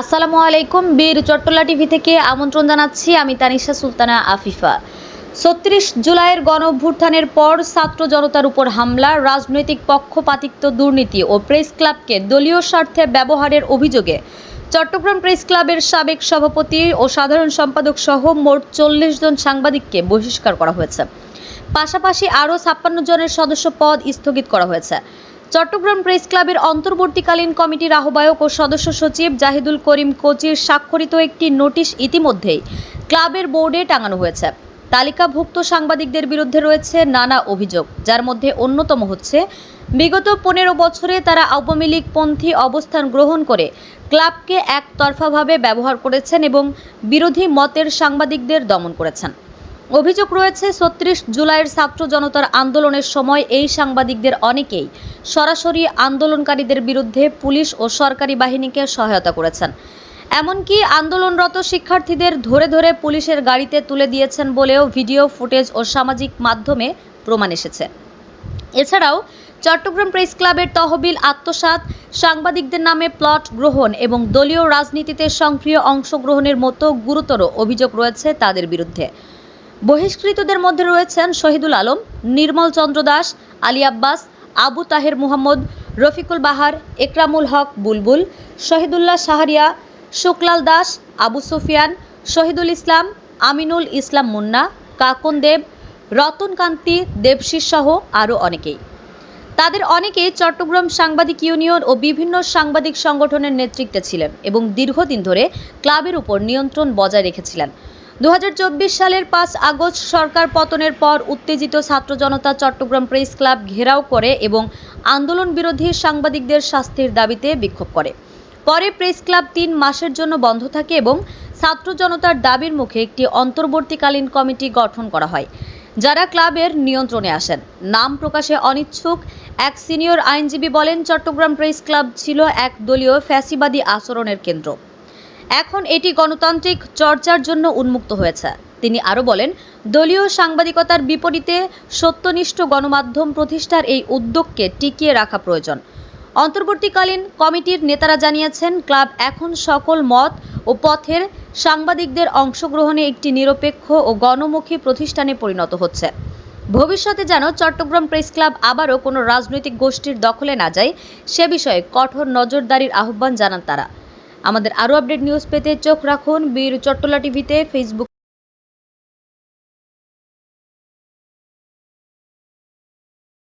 আসসালামু আলাইকুম, বীর চট্টলা টিভি থেকে আমন্ত্রণ জানাচ্ছি আমি তানিশা সুলতানা আফিফা। ছত্রিশ জুলাইয়ের গণভ্যুত্থানের পর ছাত্র জনতার উপর হামলা, রাজনৈতিক পক্ষপাতিত্ব, দুর্নীতি ও প্রেস ক্লাবকে দলীয় স্বার্থে ব্যবহারের অভিযোগে চট্টগ্রাম প্রেস ক্লাবের সাবেক সভাপতি ও সাধারণ সম্পাদক সহ মোট চল্লিশ জন সাংবাদিককে বহিষ্কার করা হয়েছে। পাশাপাশি আরও ছাপ্পান্ন জনের সদস্য পদ স্থগিত করা হয়েছে। চট্টগ্রাম প্রেস ক্লাবের অন্তর্বর্তীকালীন কমিটির আহ্বায়ক ও সদস্য সচিব জাহিদুল করিম কোচির স্বাক্ষরিত একটি নোটিশ ইতিমধ্যেই ক্লাবের বোর্ডে টাঙানো হয়েছে। তালিকাভুক্ত সাংবাদিকদের বিরুদ্ধে রয়েছে নানা অভিযোগ, যার মধ্যে অন্যতম হচ্ছে, বিগত পনেরো বছরে তারা আওয়ামী লীগপন্থী অবস্থান গ্রহণ করে ক্লাবকে একতরফাভাবে ব্যবহার করেছেন এবং বিরোধী মতের সাংবাদিকদের দমন করেছেন। অভিযোগ রয়েছে, ছত্রিশ জুলাইয়ের ছাত্র জনতার আন্দোলনের সময় এই সাংবাদিকদের অনেকেই সরাসরি আন্দোলনকারীদের বিরুদ্ধে পুলিশ ও সরকারি বাহিনীকে সহায়তা করেছেন। এমনকি আন্দোলনরত শিক্ষার্থীদের ধরে ধরে পুলিশের গাড়িতে তুলে দিয়েছেন বলেও ভিডিও ফুটেজ ও সামাজিক মাধ্যমে প্রমাণ এসেছে। এছাড়াও চট্টগ্রাম প্রেস ক্লাবের তহবিল আত্মসাৎ, সাংবাদিকদের নামে প্লট গ্রহণ এবং দলীয় রাজনীতিতে সক্রিয় অংশগ্রহণের মতো গুরুতর অভিযোগ রয়েছে তাদের বিরুদ্ধে। বহিষ্কৃতদের মধ্যে রয়েছেন শহীদুল আলম, নির্মল চন্দ্র দাস, আলী আব্বাস, আবু তাহের মুহাম্মদ, রফিকুল বাহার, একরামুল হক বুলবুল, শহীদুল্লাহ শাহরিয়া, শুকলাল দাস, আবু সুফিয়ান, শহীদুল ইসলাম, আমিনুল ইসলাম মুন্না, কাকন দেব রতনকান্তি দেবশিস সহ আরও অনেকেই। তাদের অনেকেই চট্টগ্রাম সাংবাদিক ইউনিয়ন ও বিভিন্ন সাংবাদিক সংগঠনের নেতৃত্বে ছিলেন এবং দীর্ঘদিন ধরে ক্লাবের উপর নিয়ন্ত্রণ বজায় রেখেছিলেন। দু হাজার চব্বিশ সালের পাঁচ আগস্ট সরকার পতনের পর উত্তেজিত ছাত্র জনতা চট্টগ্রাম প্রেস ক্লাব ঘেরাও করে এবং আন্দোলন বিরোধী সাংবাদিকদের শাস্তির দাবিতে বিক্ষোভ করে। পরে প্রেস ক্লাব তিন মাসের জন্য বন্ধ থাকে এবং ছাত্র জনতার দাবির মুখে একটি অন্তর্বর্তীকালীন কমিটি গঠন করা হয়, যারা ক্লাবের নিয়ন্ত্রণে আসেন। নাম প্রকাশে অনিচ্ছুক এক সিনিয়র আইনজীবী বলেন, চট্টগ্রাম প্রেস ক্লাব ছিল এক দলীয় ফ্যাসিবাদী আচরণের কেন্দ্র। এখন এটি গণতান্ত্রিক চর্চার জন্য উন্মুক্ত হয়েছে। তিনি আরও বলেন, দলীয় সাংবাদিকতার বিপরীতে সত্যনিষ্ঠ গণমাধ্যম প্রতিষ্ঠার এই উদ্যোগকে টিকিয়ে রাখা প্রয়োজন। অন্তর্বর্তীকালীন কমিটির নেতারা জানিয়েছেন, ক্লাব এখন সকল মত ও পথের সাংবাদিকদের অংশগ্রহণে একটি নিরপেক্ষ ও গণমুখী প্রতিষ্ঠানে পরিণত হচ্ছে। ভবিষ্যতে যেন চট্টগ্রাম প্রেস ক্লাব আবারও কোনো রাজনৈতিক গোষ্ঠীর দখলে না যায়, সে বিষয়ে কঠোর নজরদারির আহ্বান জানান তারা। আমাদের আরও আপডেট নিউজ পেতে চোখ রাখুন বীর চট্টলা টিভিতে ফেসবুক